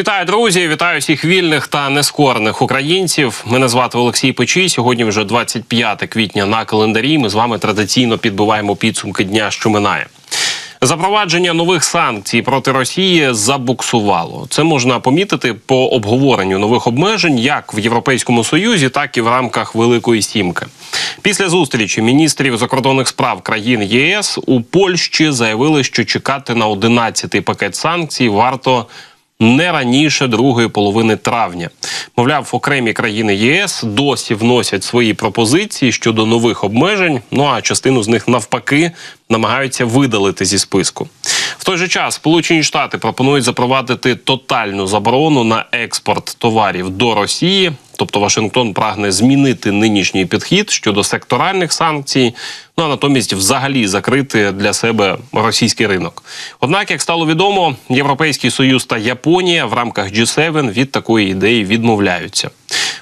Вітаю, друзі! Вітаю всіх вільних та нескорених українців. Мене звати Олексій Печій. Сьогодні вже 25 квітня на календарі. Ми з вами традиційно підбиваємо підсумки дня, що минає. Запровадження нових санкцій проти Росії забуксувало. Це можна помітити по обговоренню нових обмежень як в Європейському Союзі, так і в рамках Великої Сімки. Після зустрічі міністрів закордонних справ країн ЄС у Польщі заявили, що чекати на 11-й пакет санкцій варто не раніше другої половини травня. Мовляв, окремі країни ЄС досі вносять свої пропозиції щодо нових обмежень. Ну а частину з них навпаки намагаються видалити зі списку. В той же час Сполучені Штати пропонують запровадити тотальну заборону на експорт товарів до Росії. Тобто Вашингтон прагне змінити нинішній підхід щодо секторальних санкцій, ну а натомість взагалі закрити для себе російський ринок. Однак, як стало відомо, Європейський Союз та Японія в рамках G7 від такої ідеї відмовляються.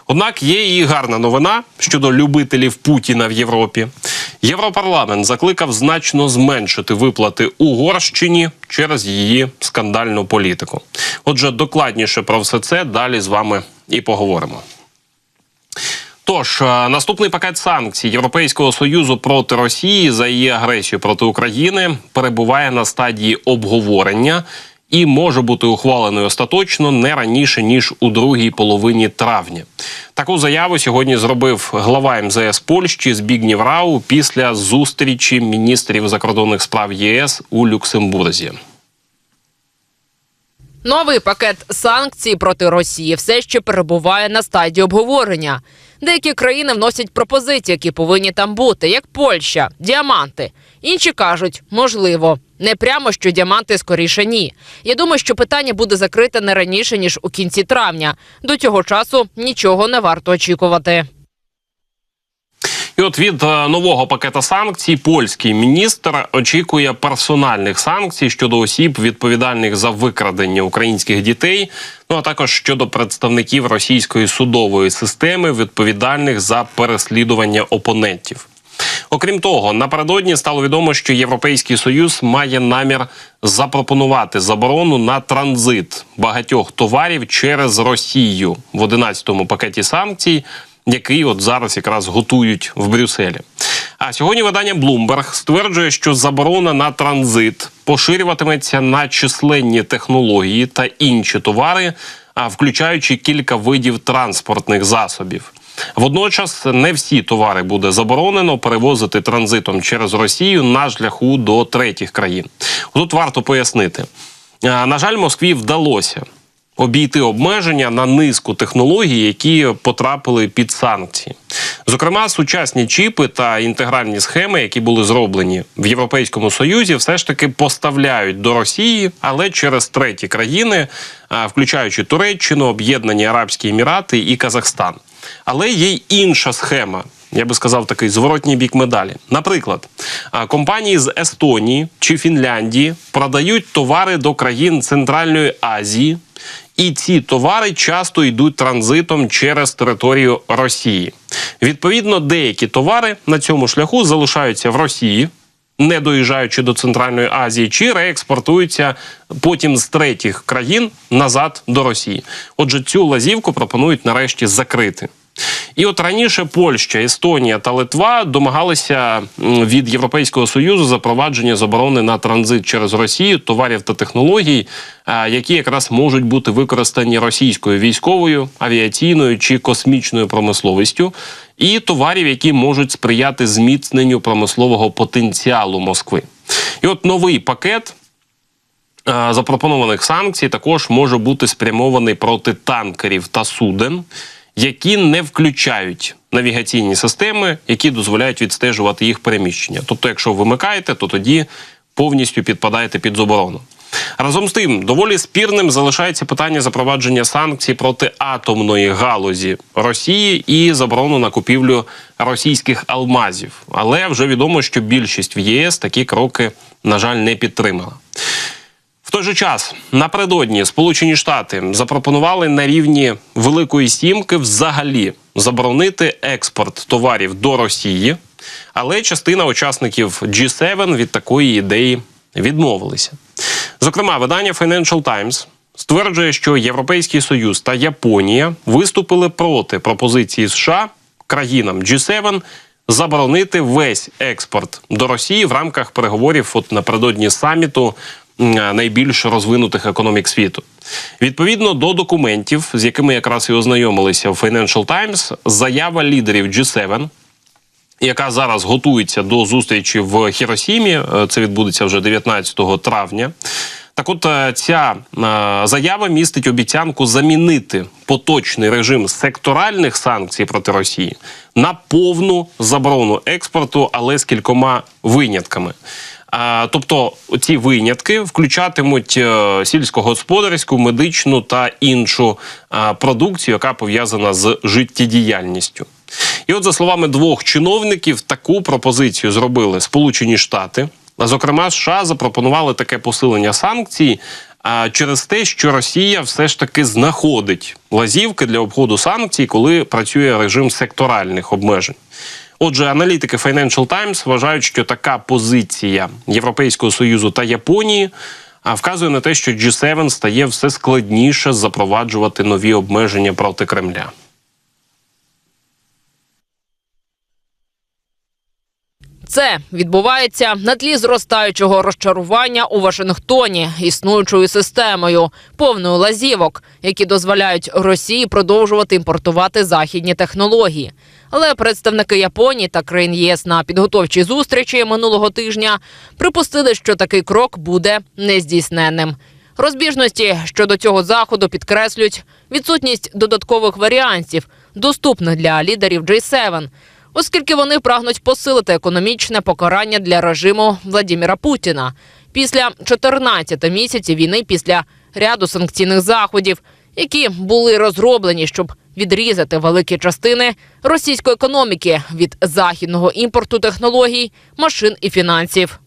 Однак є і гарна новина щодо любителів Путіна в Європі. Європарламент закликав значно зменшити виплати Угорщині через її скандальну політику. Отже, докладніше про все це далі з вами і поговоримо. Тож е, наступний пакет санкцій Європейського союзу проти Росії за її агресію проти України перебуває на стадії обговорення і може бути ухвалений остаточно не раніше ніж у другій половині травня. Таку заяву сьогодні зробив глава МЗС Польщі Збігнів Рау після зустрічі міністрів закордонних справ ЄС у Люксембурзі. Новий пакет санкцій проти Росії все ще перебуває на стадії обговорення. Деякі країни вносять пропозиції, які повинні там бути, як Польща, діаманти. Інші кажуть, можливо, не прямо що діаманти скоріше ні. Я думаю, що питання буде закрите не раніше ніж у кінці травня. До цього часу нічого не варто очікувати. І от від е, нового пакета санкцій польський міністр очікує персональних санкцій щодо осіб, відповідальних за викрадення українських дітей. Ну а також щодо представників російської судової системи, відповідальних за переслідування опонентів. Окрім того, напередодні стало відомо, що Європейський союз має намір запропонувати заборону на транзит багатьох товарів через Росію в 11-му пакеті санкцій, який от зараз якраз готують в Брюсселі. А сьогодні видання Bloomberg стверджує, що заборона на транзит поширюватиметься на численні технології та інші товари, а включаючи кілька видів транспортних засобів. Водночас не всі товари буде заборонено перевозити транзитом через Росію на шляху до третіх країн. Тут варто пояснити. На жаль, Москві вдалося обійти обмеження на низку технологій, які потрапили під санкції. Зокрема, сучасні чіпи та інтегральні схеми, які були зроблені в Європейському Союзі, все ж таки поставляють до Росії, але через треті країни, включаючи Туреччину, Об'єднані Арабські Емірати і Казахстан. Але є й інша схема. Я би сказав такий зворотній бік медалі. Наприклад, компанії з Естонії чи Фінляндії продають товари до країн Центральної Азії, і ці товари часто йдуть транзитом через територію Росії. Відповідно, деякі товари на цьому шляху залишаються в Росії. Не доїжджаючи до Центральної Азії, чи реекспортуються потім з третіх країн назад до Росії. Отже, цю лазівку пропонують нарешті закрити. І от раніше Польща, Естонія та Литва домагалися від Європейського союзу запровадження заборони на транзит через Росію товарів та технологій, які якраз можуть бути використані російською військовою, авіаційною чи космічною промисловістю, і товарів, які можуть сприяти зміцненню промислового потенціалу Москви. І от новий пакет е, запропонованих санкцій також може бути спрямований проти танкерів та суден, які не включають навігаційні системи, які дозволяють відстежувати їх переміщення. Тобто, якщо вимикаєте, то тоді повністю підпадаєте під заборону. Разом з тим, доволі спірним залишається питання запровадження санкцій проти атомної галузі Росії і заборону на купівлю російських алмазів. Але вже відомо, що більшість в ЄС такі кроки, на жаль, не підтримала. В той же час напередодні Сполучені Штати запропонували на рівні Великої Сімки взагалі заборонити експорт товарів до Росії, але частина учасників G7 від такої ідеї відмовилися. Зокрема, видання Financial Times стверджує, що Європейський Союз та Японія виступили проти пропозиції США країнам G7 заборонити весь експорт до Росії в рамках переговорів от напередодні саміту найбільш розвинутих економік світу. Відповідно до документів, з якими якраз і ознайомилися в Financial Times, заява лідерів G7 яка зараз готується до зустрічі в Хіросімі. Е, Це відбудеться вже 19 травня. Так, от е, ця е, заява містить обіцянку замінити поточний режим секторальних санкцій проти Росії на повну заборону експорту, але з кількома винятками. Тобто ці винятки включатимуть е, сільськогосподарську, медичну та іншу продукцію, яка пов'язана з життєдіяльністю. І от за словами двох чиновників, таку пропозицію зробили Сполучені Штати. Зокрема, США запропонували таке посилення санкцій через те, що Росія все ж таки знаходить лазівки для обходу санкцій, коли працює режим секторальних обмежень. Отже, аналітики Financial Times вважають, що така позиція Європейського союзу та Японії вказує на те, що G7 стає все складніше запроваджувати нові обмеження проти Кремля. Це відбувається на тлі зростаючого розчарування у Вашингтоні існуючою системою, повною лазівок, які дозволяють Росії продовжувати імпортувати західні технології. Але представники Японії та країн ЄС на підготовчій зустрічі минулого тижня припустили, що такий крок буде нездійсненним. Розбіжності щодо цього заходу підкреслюють відсутність додаткових варіантів, доступних для лідерів G7, оскільки вони прагнуть посилити економічне покарання для режиму Владіміра Путіна після 14 місяців війни після ряду санкційних заходів, які були розроблені, щоб відрізати великі частини російської економіки від західного імпорту технологій, машин і фінансів.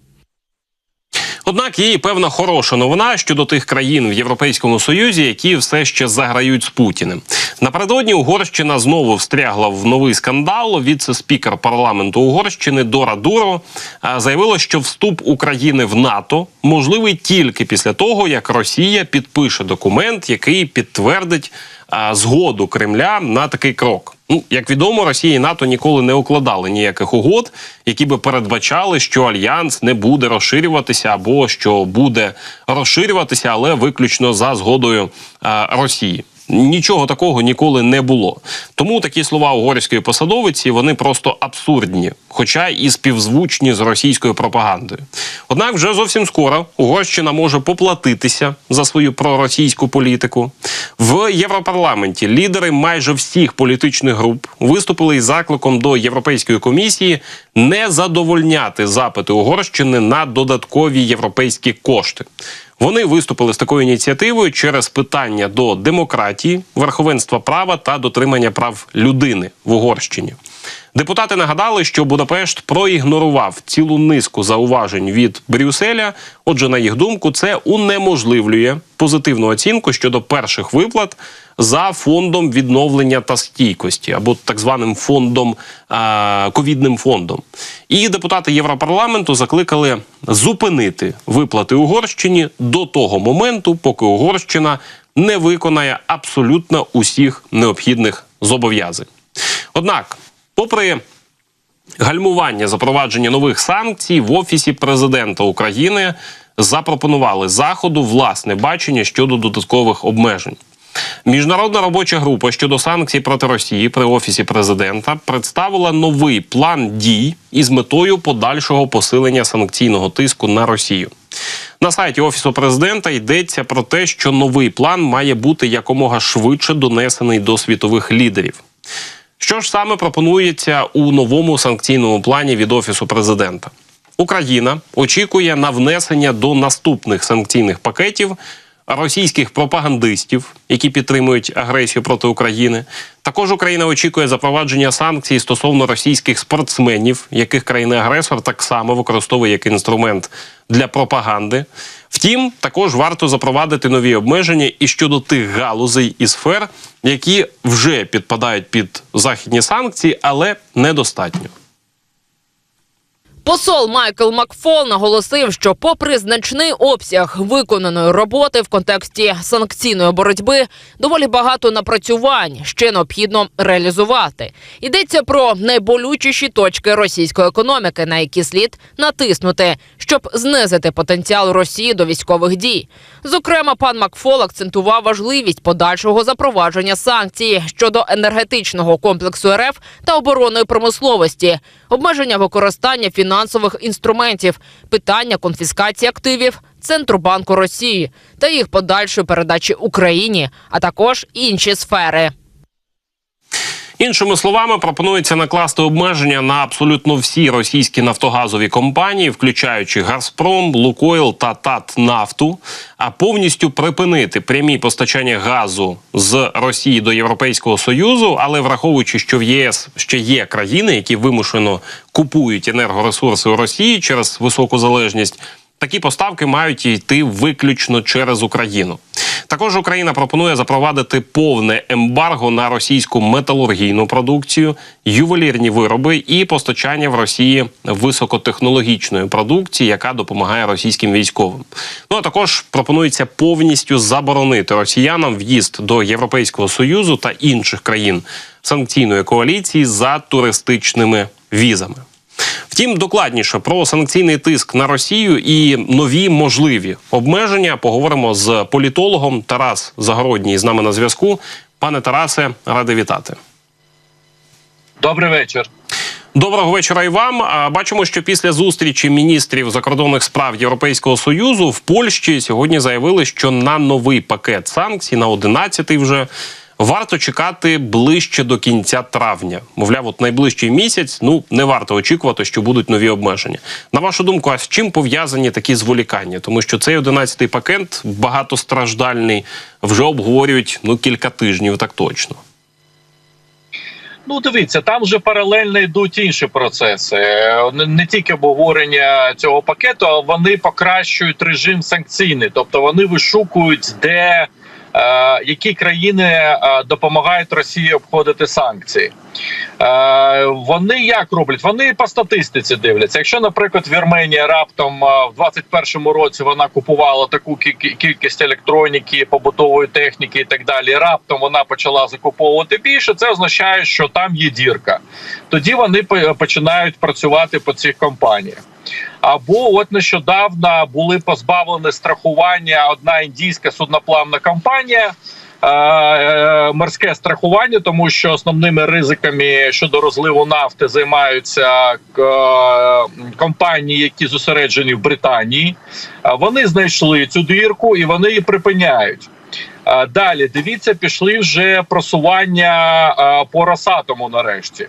Однак є і певна хороша новина щодо тих країн в Європейському Союзі, які все ще заграють з Путіним. Напередодні Угорщина знову встрягла в новий скандал. Віце-спікер парламенту Угорщини Дора Дуро заявила, що вступ України в НАТО можливий тільки після того, як Росія підпише документ, який підтвердить згоду Кремля на такий крок. Ну, як відомо, Росія і НАТО ніколи не укладали ніяких угод, які би передбачали, що альянс не буде розширюватися, або що буде розширюватися, але виключно за згодою а, Росії. Нічого такого ніколи не було. Тому такі слова угорської посадовиці вони просто абсурдні, хоча і співзвучні з російською пропагандою. Однак, вже зовсім скоро Угорщина може поплатитися за свою проросійську політику. В Європарламенті лідери майже всіх політичних груп виступили із закликом до Європейської комісії не задовольняти запити Угорщини на додаткові європейські кошти. Вони виступили з такою ініціативою через питання до демократії, верховенства права та дотримання прав людини в Угорщині. Депутати нагадали, що Будапешт проігнорував цілу низку зауважень від Брюсселя. Отже, на їх думку, це унеможливлює позитивну оцінку щодо перших виплат за фондом відновлення та стійкості або так званим фондом ковідним фондом. І депутати Європарламенту закликали зупинити виплати Угорщині до того моменту, поки Угорщина не виконає абсолютно усіх необхідних зобов'язань. Однак, попри гальмування запровадження нових санкцій в офісі президента України запропонували заходу власне бачення щодо додаткових обмежень. Міжнародна робоча група щодо санкцій проти Росії при офісі президента представила новий план дій із метою подальшого посилення санкційного тиску на Росію. На сайті офісу президента йдеться про те, що новий план має бути якомога швидше донесений до світових лідерів. Що ж саме пропонується у новому санкційному плані від офісу президента? Україна очікує на внесення до наступних санкційних пакетів російських пропагандистів, які підтримують агресію проти України. Також Україна очікує запровадження санкцій стосовно російських спортсменів, яких країна-агресор так само використовує як інструмент для пропаганди. Втім, також варто запровадити нові обмеження і щодо тих галузей і сфер, які вже підпадають під західні санкції, але недостатньо. Посол Майкл Макфол наголосив, що, попри значний обсяг виконаної роботи в контексті санкційної боротьби, доволі багато напрацювань ще необхідно реалізувати. Йдеться про найболючіші точки російської економіки, на які слід натиснути, щоб знизити потенціал Росії до військових дій. Зокрема, пан Макфол акцентував важливість подальшого запровадження санкцій щодо енергетичного комплексу РФ та оборонної промисловості, обмеження використання фінансових інструментів, питання конфіскації активів Центробанку Росії та їх подальшої передачі Україні, а також інші сфери. Іншими словами, пропонується накласти обмеження на абсолютно всі російські нафтогазові компанії, включаючи Газпром, Лукойл та Татнафту, а повністю припинити прямі постачання газу з Росії до Європейського союзу, але враховуючи, що в ЄС ще є країни, які вимушено купують енергоресурси у Росії через високу залежність. Такі поставки мають йти виключно через Україну. Також Україна пропонує запровадити повне ембарго на російську металургійну продукцію, ювелірні вироби і постачання в Росії високотехнологічної продукції, яка допомагає російським військовим. Ну а також пропонується повністю заборонити росіянам в'їзд до Європейського союзу та інших країн санкційної коаліції за туристичними візами. Втім, докладніше про санкційний тиск на Росію і нові можливі обмеження поговоримо з політологом Тарас Загородній з нами на зв'язку. Пане Тарасе, радий вітати. Добрий вечір. Доброго вечора і вам. Бачимо, що після зустрічі міністрів закордонних справ Європейського союзу в Польщі сьогодні заявили, що на новий пакет санкцій, на 11-й вже варто чекати ближче до кінця травня. Мовляв, от найближчий місяць. Ну не варто очікувати, що будуть нові обмеження. На вашу думку, а з чим пов'язані такі зволікання? Тому що цей 11-й пакет багатостраждальний вже обговорюють ну кілька тижнів, так точно. Ну, дивіться, там вже паралельно йдуть інші процеси. Не, не тільки обговорення цього пакету, а вони покращують режим санкційний, тобто вони вишукують, де е, які країни е, допомагають Росії обходити санкції. Е, вони як роблять? Вони по статистиці дивляться. Якщо, наприклад, Вірменія раптом е, в 21-му році вона купувала таку кі- кількість електроніки, побутової техніки і так далі. Раптом вона почала закуповувати більше. Це означає, що там є дірка. Тоді вони по- починають працювати по цих компаніях. Або от нещодавно були позбавлені страхування одна індійська судноплавна компанія. е, е, Морське страхування, тому що основними ризиками щодо розливу нафти займаються е, компанії, які зосереджені в Британії. Вони знайшли цю дірку і вони її припиняють. Далі дивіться, пішли вже просування по Росатому нарешті.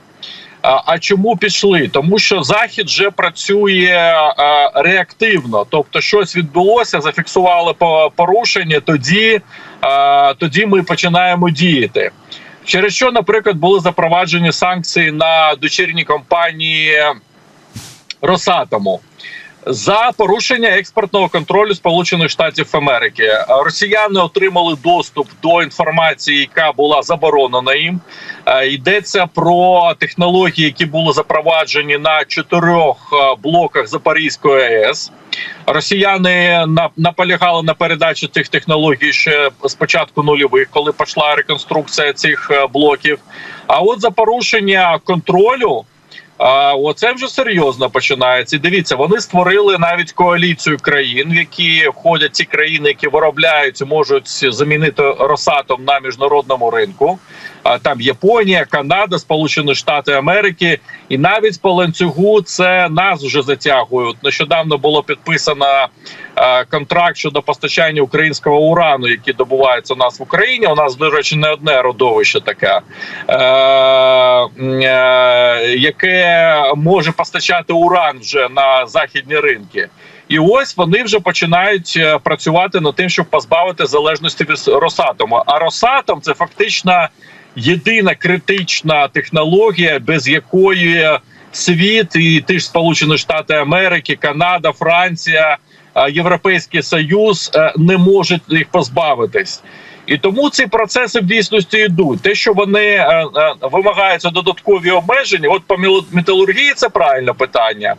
А чому пішли? Тому що захід вже працює реактивно, тобто щось відбулося, зафіксували порушення. Тоді, тоді ми починаємо діяти. Через що, наприклад, були запроваджені санкції на дочірні компанії Росатому. За порушення експортного контролю Сполучених Штатів Америки росіяни отримали доступ до інформації, яка була заборонена їм. Е, Йдеться про технології, які були запроваджені на чотирьох е, блоках Запорізької АЕС. Росіяни на- наполягали на передачі цих технологій ще з початку нульових, коли пішла реконструкція цих е, блоків. А от за порушення контролю. Оце вже серйозно починається. Дивіться, вони створили навіть коаліцію країн, в які входять ті країни, які виробляють, можуть замінити Росатом на міжнародному ринку. А там Японія, Канада, Сполучені Штати Америки, і навіть по ланцюгу це нас вже затягують. Нещодавно було підписано е, контракт щодо постачання українського урану, який добувається у нас в Україні. У нас, до речі, не одне родовище таке, е, може постачати уран вже на західні ринки. І ось вони вже починають е, працювати над тим, щоб позбавити залежності від Росатому. А Росатом це фактично єдина критична технологія, без якої світ і ті ж Сполучені Штати Америки, Канада, Франція, е, Європейський Союз е, не можуть їх позбавитись. І тому ці процеси в дійсності йдуть. Те, що вони е, е, вимагаються додаткові обмеження, от по металургії це правильне питання,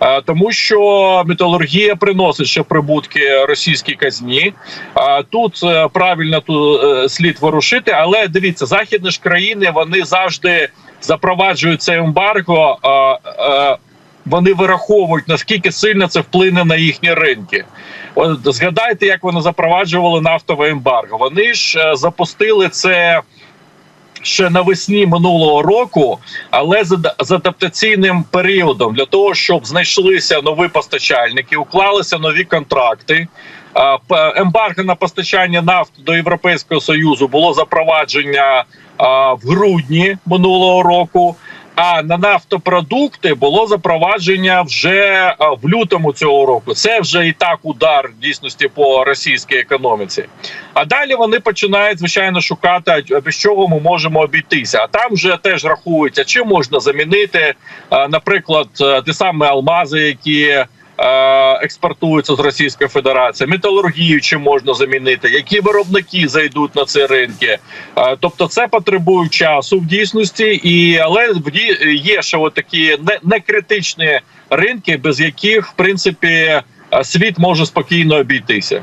е, тому що металургія приносить ще прибутки російській казні. А тут е, правильно тут е, слід ворушити, але дивіться, західні ж країни вони завжди запроваджують це ембарго. е, е, Вони вираховують наскільки сильно це вплине на їхні ринки. Згадайте, як вони запроваджували нафтове ембарго. Вони ж е, запустили це ще навесні минулого року, але з, адаптаційним періодом для того, щоб знайшлися нові постачальники, уклалися нові контракти. Ембарго на постачання нафти до Європейського союзу було запровадження в грудні минулого року. А на нафтопродукти було запровадження вже в лютому цього року. Це вже і так удар в дійсності по російській економіці. А далі вони починають звичайно шукати, без чого ми можемо обійтися. А там вже теж рахується, чи можна замінити, наприклад, е, ті самі алмази, які е, експортуються з Російської Федерації, металургію чи можна замінити, які виробники зайдуть на ці ринки. Е, Тобто, це потребує часу в дійсності, і але є ще от такі не критичні ринки, без яких в принципі е, світ може спокійно обійтися.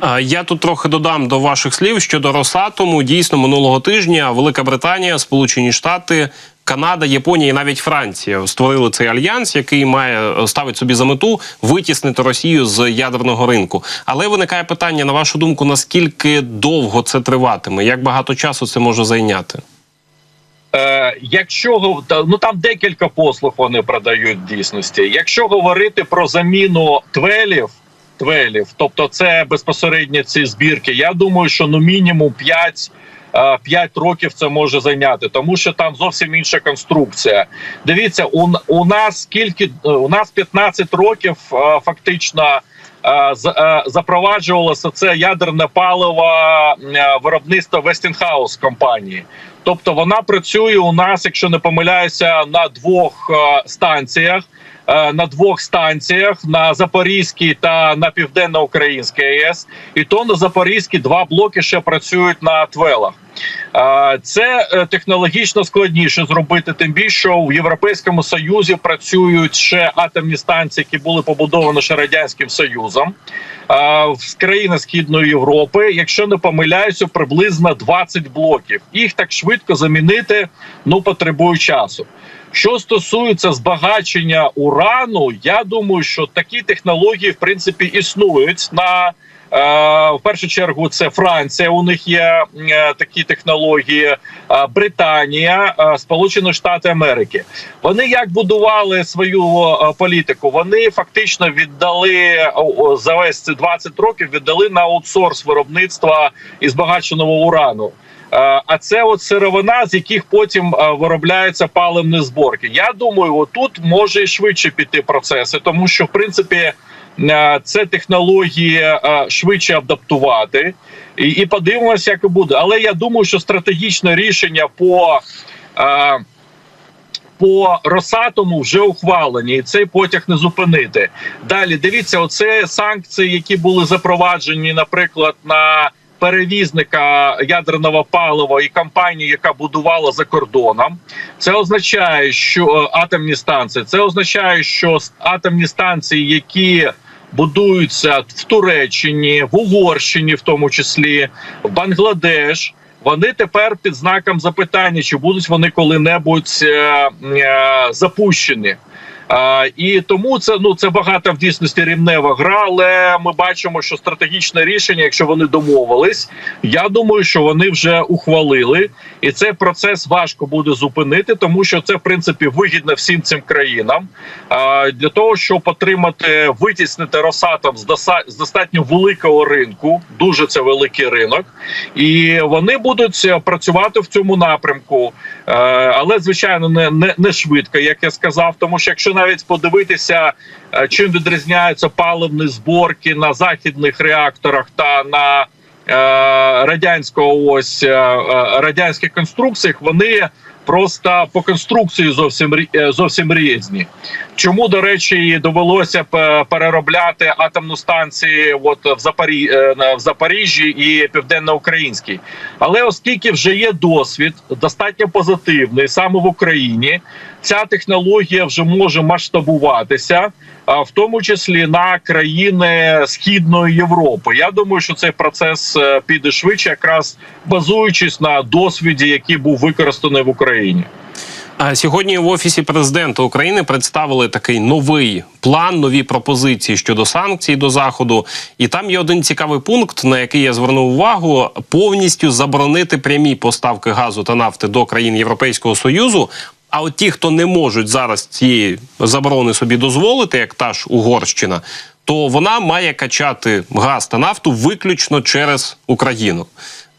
А, Я тут трохи додам до ваших слів щодо Росатому. Дійсно, минулого тижня Велика Британія, Сполучені Штати. Канада, Японія і навіть Франція створили цей альянс, який має е, ставить собі за мету витіснити Росію з ядерного ринку. Але виникає питання, на вашу думку, наскільки довго це триватиме? Як багато часу це може зайняти? Е, якщо ну там декілька послуг вони продають в дійсності. Якщо говорити про заміну твелів, твелів, тобто це безпосередньо ці збірки, я думаю, що ну мінімум 5 е, 5 років це може зайняти, тому що там зовсім інша конструкція. Дивіться, у, у нас скільки е, у нас 15 років е, фактично. е, е, Запроваджувалося це ядерне паливо е, виробництва Westinghouse компанії. Тобто вона працює у нас, якщо не помиляюся, на двох е, станціях. Е, На двох станціях на Запорізькій та на південно-українській АЕС, і то на Запорізькій два блоки ще працюють на твелах. Це е, технологічно складніше зробити, тим більше що в Європейському Союзі працюють ще атомні станції, які були побудовані ще радянським союзом. В країни Східної Європи, якщо не помиляюся, приблизно 20 блоків. Їх так швидко замінити ну потребує часу. Що стосується збагачення урану, я думаю, що такі технології в принципі існують на в першу чергу. Це Франція. У них є е, такі технології, е, Британія, е, Сполучені Штати Америки. Вони як будували свою е, політику? Вони фактично віддали за весь ці 20 років віддали на аутсорс виробництва і збагаченого урану. Е, А це от сировина, з яких потім е, виробляються паливні зборки. Я думаю, отут може і швидше піти процеси, тому що в принципі е, це технології е, швидше адаптувати, і, і подивимося, як і буде. Але я думаю, що стратегічне рішення по е, по Росатому вже ухвалені, і цей потяг не зупинити. Далі дивіться, оце санкції, які були запроваджені, наприклад, на перевізника ядерного палива і компанію, яка будувала за кордоном. Це означає, що е, атомні станції, це означає, що атомні станції, які будуються в Туреччині, в Угорщині, в тому числі в Бангладеш. Вони тепер під знаком запитання, чи будуть вони коли-небудь е, е, запущені. А, і тому це ну це багато в дійсності рівнева гра. Але ми бачимо, що стратегічне рішення, якщо вони домовились, я думаю, що вони вже ухвалили, і цей процес важко буде зупинити, тому що це в принципі вигідно всім цим країнам. А, для того щоб отримати витіснити Росатом з достатньо великого ринку, дуже це великий ринок, і вони будуть е, працювати в цьому напрямку. Е, але звичайно не, не, не швидко, як я сказав. Тому що якщо навіть подивитися, е, чим відрізняються паливні зборки на західних реакторах та на е, радянського ось е, радянських конструкціях, вони просто по конструкції зовсім е, зовсім різні. Чому, до речі, довелося переробляти атомну станцію от в, Запорі... е, в Запоріжжі і Південноукраїнській. Але оскільки вже є досвід достатньо позитивний саме в Україні, ця технологія вже може масштабуватися, в тому числі на країни Східної Європи. Я думаю, що цей процес е, піде швидше, якраз базуючись на досвіді, який був використаний в Україні. А Сьогодні в офісі президента України представили такий новий план, нові пропозиції щодо санкцій до заходу. І там є один цікавий пункт, на який я звернув увагу: повністю заборонити прямі поставки газу та нафти до країн Європейського союзу. А от ті, хто не можуть зараз цієї заборони собі дозволити, як та ж Угорщина, то вона має качати газ та нафту виключно через Україну.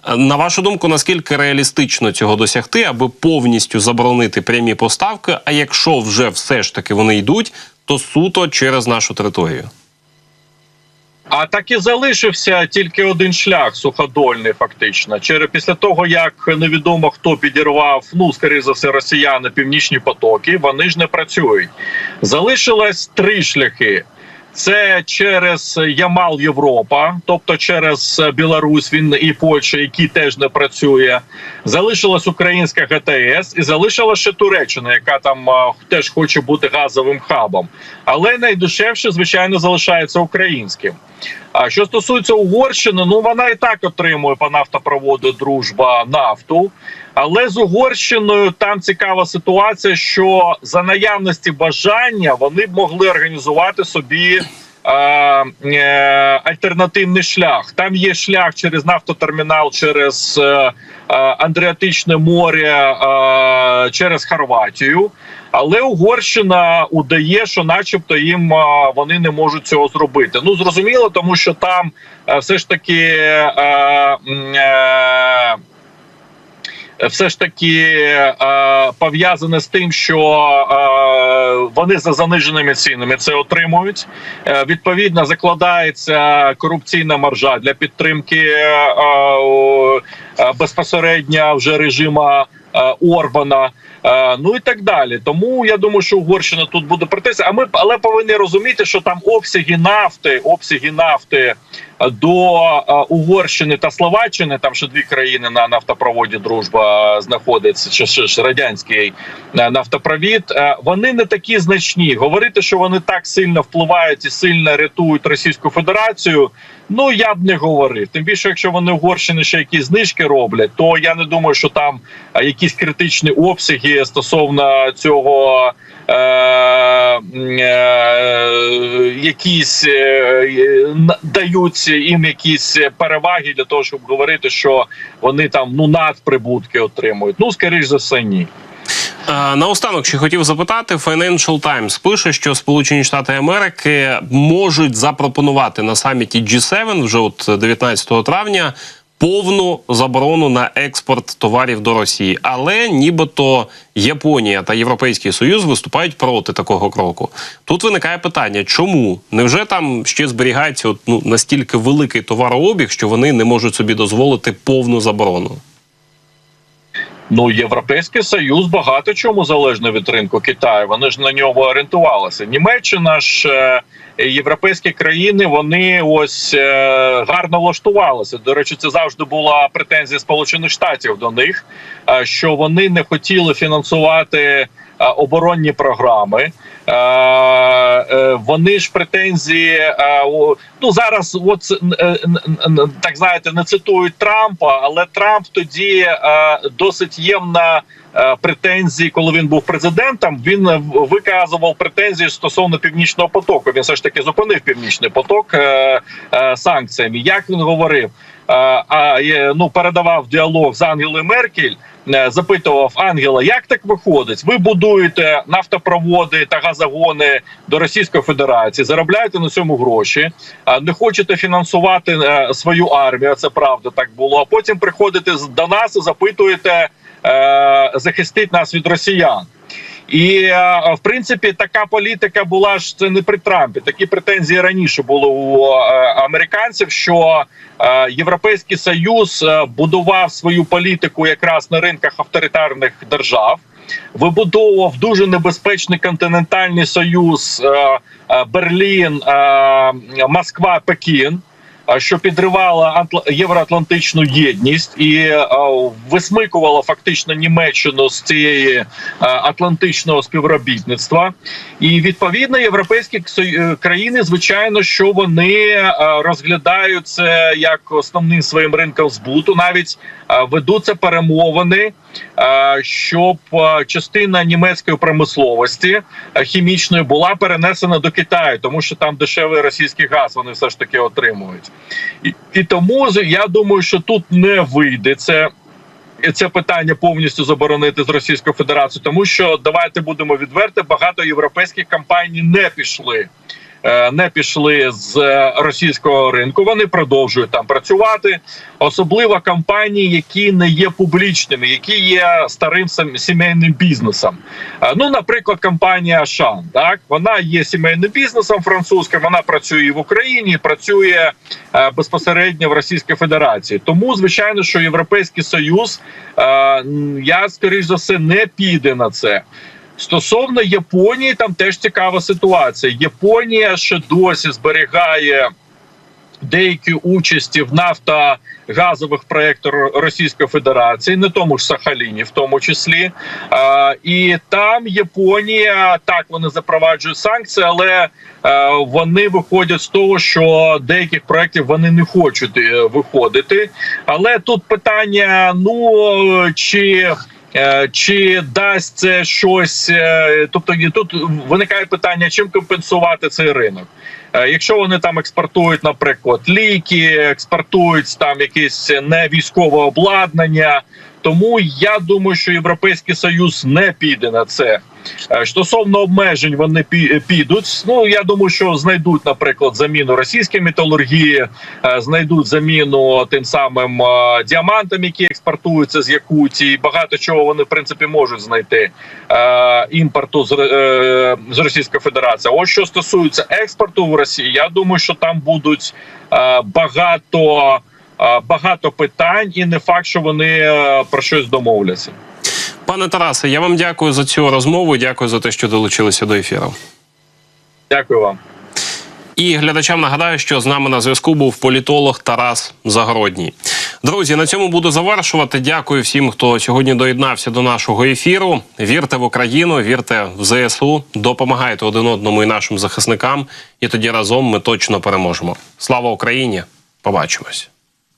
На вашу думку, наскільки реалістично цього досягти, аби повністю заборонити прямі поставки? А якщо вже все ж таки вони йдуть, то суто через нашу територію? А так і залишився тільки один шлях суходольний, фактично. Через після того, як невідомо хто підірвав, ну скоріше за все, росіяни північні потоки, вони ж не працюють. Залишилось три шляхи. Це через Ямал Європа, тобто через Білорусь, він і Польща, які теж не працює. Залишилась українська ГТС, і залишилася ще Туреччина, яка там а, теж хоче бути газовим хабом. Але найдешевше, звичайно, залишається українським. А що стосується Угорщини, ну вона і так отримує по нафтопроводу дружба нафту. Але з Угорщиною там цікава ситуація, що за наявності бажання вони б могли організувати собі. Е, Альтернативний шлях там є шлях через нафтотермінал, через е, е, Андріатичне море, через Хорватію. Але Угорщина удає, що, начебто, їм вони не можуть цього зробити. Ну зрозуміло, тому що там все ж таки. Все ж таки е, пов'язане з тим, що е, вони за заниженими цінами це отримують. Е, відповідно, закладається корупційна маржа для підтримки безпосередньо вже режима Орбана. Ну і так далі. Тому я думаю, що Угорщина тут буде протися. А ми але повинні розуміти, що там обсяги нафти, обсяги нафти до е, Угорщини та Словаччини, там ще дві країни на нафтопроводі дружба знаходиться, чи ще ж радянський е, нафтопровід. е, Вони не такі значні. Говорити, що вони так сильно впливають і сильно рятують Російську Федерацію. Ну я б не говорив. Тим більше, якщо вони Угорщини ще якісь знижки роблять, то я не думаю, що там якісь критичні обсяги стосовно цього. Е, е, якісь е, на- дають їм якісь переваги для того, щоб говорити, що вони там ну надприбутки отримують. Ну скоріш за все, ні. Е, Наостанок ще хотів запитати, Financial Times пише, що Сполучені Штати Америки можуть запропонувати на саміті G7 вже от 19 травня повну заборону на експорт товарів до Росії, але нібито Японія та Європейський Союз виступають проти такого кроку. Тут виникає питання, чому невже там ще зберігається от, ну, настільки великий товарообіг, що вони не можуть собі дозволити повну заборону? Ну, Європейський Союз багато чому залежно від ринку Китаю. Вони ж на нього орієнтувалися. Німеччина ж е, європейські країни вони ось е, гарно влаштувалися. До речі, це завжди була претензія Сполучених Штатів до них, е, що вони не хотіли фінансувати оборонні програми. Е, е, Вони ж претензії е, ну зараз, от так знаєте, не цитують Трампа, але Трамп тоді досить ємна претензії, коли він був президентом. Він виказував претензії стосовно північного потоку. Він все ж таки зупинив північний поток санкціями. Як він говорив? Е, а е, ну передавав діалог з Ангелою Меркель. е, Запитував Ангела, як так виходить? Ви будуєте нафтопроводи та газогони до Російської Федерації, заробляєте на цьому гроші, не хочете фінансувати е, свою армію. Це правда так було. А потім приходите до нас і запитуєте е, захистити нас від росіян. І е, в принципі така політика була ж це не при Трампі. Такі претензії раніше були у е, американців, що е, Європейський Союз будував свою політику якраз на ринках авторитарних держав. Вибудовував дуже небезпечний континентальний союз Берлін, Москва, Пекін. Що підривала атла- євроатлантичну єдність і е, висмикувала фактично Німеччину з цієї е, атлантичного співробітництва, і відповідно європейські е, країни, звичайно, що вони розглядають це як основним своїм ринком збуту. Навіть ведуться перемовини, щоб е, частина німецької промисловості е, хімічної була перенесена до Китаю, тому що там дешевий російський газ вони все ж таки отримують. І, і тому я думаю, що тут не вийде це. Це питання повністю заборонити з Російською Федерацією, тому що давайте будемо відверти, багато європейських компаній не пішли. Е, Не пішли з е, російського ринку. Вони продовжують там працювати, особливо компанії, які не є публічними, які є старим сімейним бізнесом. Е, Ну, наприклад, компанія Ашан, так вона є сімейним бізнесом французьким. Вона працює в Україні, працює безпосередньо в Російській Федерації. Тому, звичайно, що Європейський Союз, я скоріш за все не піде на це. Стосовно Японії, там теж цікава ситуація. Японія ще досі зберігає деякі участі в нафтогазових проєктах Російської Федерації, не тому ж Сахаліні, в тому числі. Е, і там Японія так вони запроваджують санкції, але е, вони виходять з того, що деяких проєктів вони не хочуть е, виходити. Але тут питання: ну чи. Е, Чи дасть це щось? е, Тобто тут виникає питання, чим компенсувати цей ринок? Е, Якщо вони там експортують, наприклад, ліки, експортують там якесь не військове обладнання. Тому я думаю, що Європейський Союз не піде на це. Е, Стосовно обмежень, вони пі- підуть. Ну я думаю, що знайдуть, наприклад, заміну російській металургії, е, знайдуть заміну тим самим е, діамантам, які експортуються з Якутії. Багато чого вони в принципі можуть знайти е, імпорту з, е, Російської Федерації. Ось що стосується експорту в Росії, я думаю, що там будуть е, багато. Багато питань, і не факт, що вони е, про щось домовляться. Пане Тарасе, я вам дякую за цю розмову. Дякую за те, що долучилися до ефіру. Дякую вам. І глядачам нагадаю, що з нами на зв'язку був політолог Тарас Загородній. Друзі, на цьому буду завершувати. Дякую всім, хто сьогодні доєднався до нашого ефіру. Вірте в Україну, вірте в ЗСУ, допомагайте один одному і нашим захисникам. І тоді разом ми точно переможемо. Слава Україні! Побачимось.